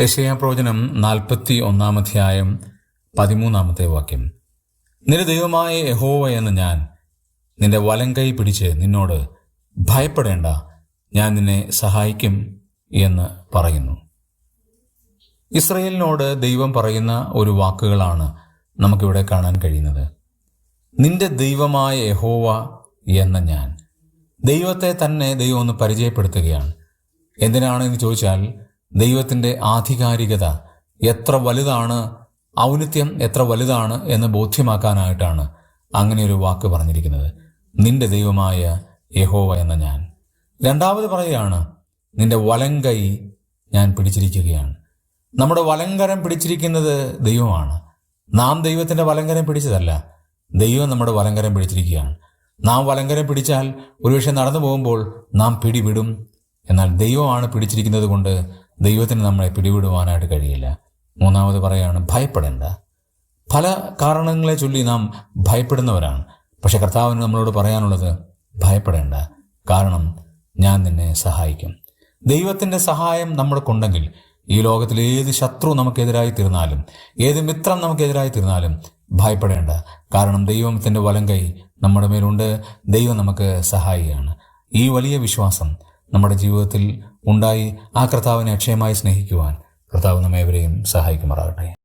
യശയാ പ്രവചനം നാൽപ്പത്തി ഒന്നാമധ്യായം പതിമൂന്നാമത്തെ വാക്യം. നിന്റെ ദൈവമായ യഹോവ എന്ന് ഞാൻ നിന്റെ വലം കൈ പിടിച്ച് നിന്നോട് ഭയപ്പെടേണ്ട ഞാൻ നിന്നെ സഹായിക്കും എന്ന് പറയുന്നു. ഇസ്രയേലിനോട് ദൈവം പറയുന്ന ഒരു വാക്കുകളാണ് നമുക്കിവിടെ കാണാൻ കഴിയുന്നത്. നിന്റെ ദൈവമായ യഹോവ എന്ന ഞാൻ. ദൈവത്തെ തന്നെ ദൈവം ഒന്ന് പരിചയപ്പെടുത്തുകയാണ്. എന്തിനാണെന്ന് ചോദിച്ചാൽ ദൈവത്തിന്റെ ആധികാരികത എത്ര വലുതാണ് ഔന്നിത്യം എത്ര വലുതാണ് എന്ന് ബോധ്യമാക്കാനായിട്ടാണ് അങ്ങനെ ഒരു വാക്ക് പറഞ്ഞിരിക്കുന്നത്. നിന്റെ ദൈവമായ യഹോവ എന്ന ഞാൻ. രണ്ടാമത് പറയുകയാണ് നിന്റെ വലങ്കൈ ഞാൻ പിടിച്ചിരിക്കുകയാണ്. നമ്മുടെ വലങ്കരം പിടിച്ചിരിക്കുന്നത് ദൈവമാണ്. നാം ദൈവത്തിന്റെ വലങ്കരം പിടിച്ചതല്ല. ദൈവം നമ്മുടെ വലങ്കരം പിടിച്ചിരിക്കുകയാണ്. നാം വലങ്കരം പിടിച്ചാൽ ഒരുപക്ഷെ നടന്നു പോകുമ്പോൾ നാം പിടിവിടും. എന്നാൽ ദൈവമാണ് പിടിച്ചിരിക്കുന്നത് കൊണ്ട് ദൈവത്തിന് നമ്മളെ പിടിവിടുവാനായിട്ട് കഴിയില്ല. മൂന്നാമത് പറയുകയാണ് ഭയപ്പെടേണ്ട. പല കാരണങ്ങളെ ചൊല്ലി നാം ഭയപ്പെടുന്നവരാണ്. പക്ഷെ കർത്താവിന് നമ്മളോട് പറയാനുള്ളത് ഭയപ്പെടേണ്ട. കാരണം ഞാൻ നിന്നെ സഹായിക്കും. ദൈവത്തിന്റെ സഹായം നമ്മൾക്കുണ്ടെങ്കിൽ ഈ ലോകത്തിൽ ഏത് ശത്രു നമുക്കെതിരായി തീർന്നാലും ഏത് മിത്രം നമുക്കെതിരായി തീർന്നാലും ഭയപ്പെടേണ്ട. കാരണം ദൈവത്തിന്റെ വലം കൈ നമ്മുടെ മേലുണ്ട്. ദൈവം നമുക്ക് സഹായിയാണ്. ഈ വലിയ വിശ്വാസം നമ്മുടെ ജീവിതത്തിൽ ഉണ്ടായി ആ കർത്താവിനെ അക്ഷയമായി സ്നേഹിക്കുവാൻ കർത്താവ് നമ്മേവരെയും സഹായിക്കുമാറാകട്ടെ.